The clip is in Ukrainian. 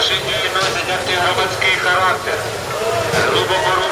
Наші дії носять антигромадський характер. Грубо.